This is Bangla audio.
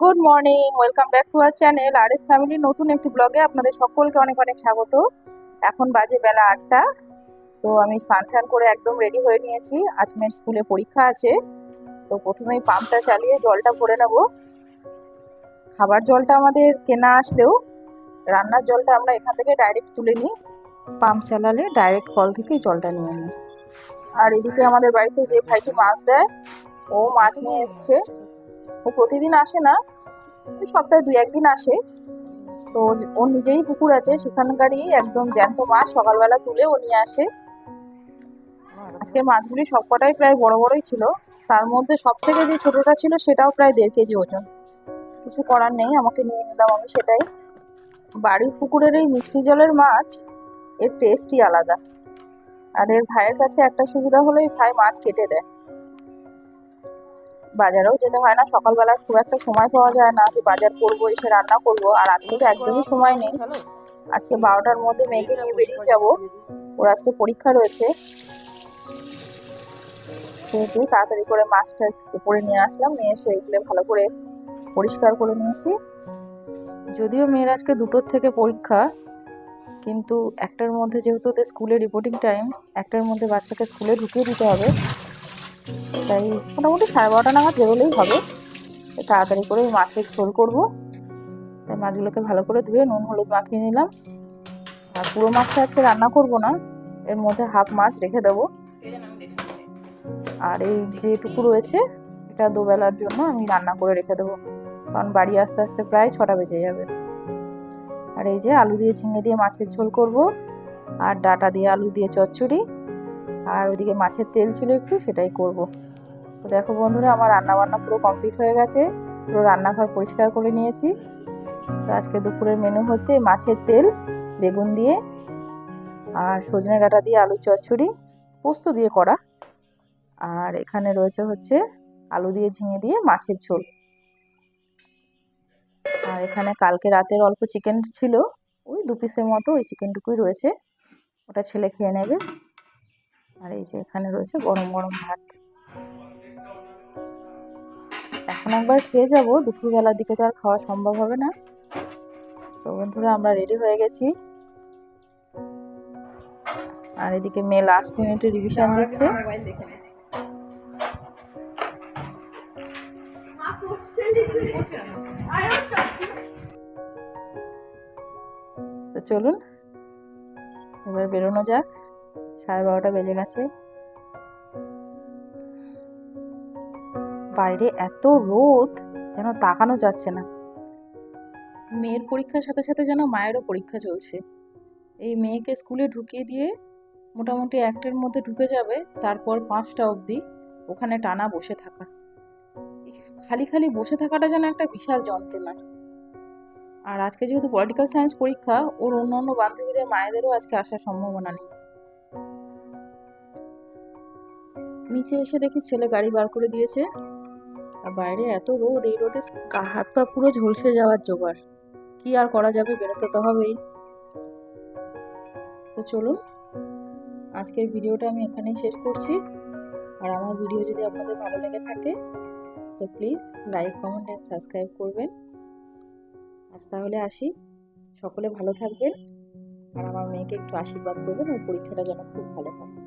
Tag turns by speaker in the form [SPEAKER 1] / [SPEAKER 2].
[SPEAKER 1] Good morning welcome back to our channel R S family নতুন একটি ব্লগে আপনাদের সকলকে অনেক অনেক স্বাগত। এখন বাজে বেলা আটটা। তো আমি স্নান টান করে একদম রেডি হয়ে নিয়েছি। আজ মেয়ের স্কুলে পরীক্ষা আছে। তো প্রথমেই পাম্পটা চালিয়ে জলটা ভরে নেব। খাবার জলটা আমাদের কেনা আসলেও রান্নার জলটা আমরা এখান থেকে ডাইরেক্ট তুলে নিই। পাম্প চালালে ডাইরেক্ট কল থেকেই জলটা নিয়ে নিই। আর এদিকে আমাদের বাড়িতে যে ভাইটি মাছ দেয়, ও মাছ নিয়ে এসছে। ও প্রতিদিন আসে না, সপ্তাহে দুই একদিন আসে। তো ওর নিজেরই পুকুর আছে, সেখানকারই একদম জ্যান্ত মাছ সকালবেলা তুলে ও নিয়ে আসে। আজকে মাছগুলি সবকটাই প্রায় বড় বড়ই ছিল। তার মধ্যে সব থেকে যে ছোটটা ছিল সেটাও প্রায় দেড় কেজি ওজন। কিছু করার নেই, আমাকে নিয়ে নিলাম আমি সেটাই। বাড়ির পুকুরের এই মিষ্টি জলের মাছ, এর টেস্টই আলাদা। আর এর ভাইয়ের কাছে একটা সুবিধা হলো, এই ভাই মাছ কেটে দেয়। বাজারেও যেতে হয় না। সকালবেলা খুব একটা সময় পাওয়া যায় না যে বাজার করব, এসে রান্না করব। আর আজকে তো একদমই সময় নেই। আজকে বারোটার মধ্যে মেয়েকে নিয়ে বেরিয়ে যাব। ওর আজকে পরীক্ষা রয়েছে। সেহেতু তাড়াতাড়ি করে মাছটা উপরে নিয়ে আসলাম। নিয়ে এসে এগুলো ভালো করে পরিষ্কার করে নিয়েছি। যদিও মেয়ের আজকে দুটোর থেকে পরীক্ষা, কিন্তু একটার মধ্যে যেহেতু ওদের স্কুলে রিপোর্টিং টাইম একটার মধ্যে বাচ্চাকে স্কুলে ঢুকিয়ে দিতে হবে। তাই মোটামুটি সাড়ে বারোটা নাগাদ বেরোলেই হবে। তাড়াতাড়ি করে মাছের ঝোল করব। তাই মাছগুলোকে ভালো করে ধুয়ে নুন, হলুদ মাখিয়ে নিলাম। আর পুরো মাছটা আজকে রান্না করব না, এর মধ্যে হাফ মাছ রেখে দেবো। আর এই যেটুকু রয়েছে, এটা দুবেলার জন্য আমি রান্না করে রেখে দেবো। কারণ বাড়ি আসতে আসতে প্রায় ছটা বেজে যাবে। আর এই যে আলু দিয়ে ঝিঙে দিয়ে মাছের ঝোল করব, আর ডাটা দিয়ে আলু দিয়ে চচ্চড়ি আর ওইদিকে মাছের তেল ছিল একটু, সেটাই করব। তো দেখো বন্ধুরা, আমার রান্না বান্না পুরো কমপ্লিট হয়ে গেছে। পুরো রান্নাঘর পরিষ্কার করে নিয়েছি। তো আজকে দুপুরের মেনু হচ্ছে মাছের তেল, বেগুন দিয়ে, আর সজনে ডাঁটা দিয়ে আলু চচ্চড়ি, পোস্ত দিয়ে করা আর এখানে রয়েছে হচ্ছে আলু দিয়ে ঝিঙে দিয়ে মাছের ঝোল। আর এখানে কালকে রাতের অল্প চিকেন ছিল, ওই দু পিসের মতো ওই চিকেনটুকুই রয়েছে। ওটা ছেলে খেয়ে নেবে। আর এই যে এখানে রয়েছে গরম গরম ভাত। এখন একবার খেয়ে যাব দুপুরবেলার দিকে তো আর খাওয়া সম্ভব হবে না। তো বন্ধুরা আমরা রেডি হয়ে গেছি। আর এদিকে মেয়ে লাস্ট মিনিটে রিভিশন দিচ্ছে। তো চলুন এবার বেরোনো যাক। সাড়ে বারোটা বেজে গেছে। বাইরে এত রোদ, যেন তাকানো যাচ্ছে না। মেয়ের পরীক্ষার সাথে সাথে যেন মায়েরও পরীক্ষা চলছে। এই মেয়েকে স্কুলে ঢুকিয়ে দিয়ে মোটামুটি একটার মধ্যে ঢুকে যাবে, তারপর পাঁচটা অবধি ওখানে টানা বসে থাকা। খালি খালি বসে থাকাটা যেন একটা বিশাল যন্ত্রণা। আর আজকে যেহেতু পলিটিক্যাল সায়েন্স পরীক্ষা, ওর অন্য অন্য বান্ধবীদের মায়েদেরও আজকে আসার সম্ভাবনা নেই। নিচে এসে দেখি ছেলে গাড়ি বার করে দিয়েছে। আর বাইরে এত রোদ, এই রোদে হাত পা পুরো ঝলসে যাওয়ার জোগাড়। কি আর করা যাবে, বেরোতে তো হবেই। তো চলুন, আজকের ভিডিওটা আমি এখানেই শেষ করছি। আর আমার ভিডিও যদি আপনাদের ভালো লেগে থাকে, তো please like, comment and subscribe করবেন। আজ তাহলে আসি। সকলে ভালো থাকবেন। আর আমার মেয়েকে একটু আশীর্বাদ করবেন ওর পরীক্ষাটা যেন খুব ভালো হয়।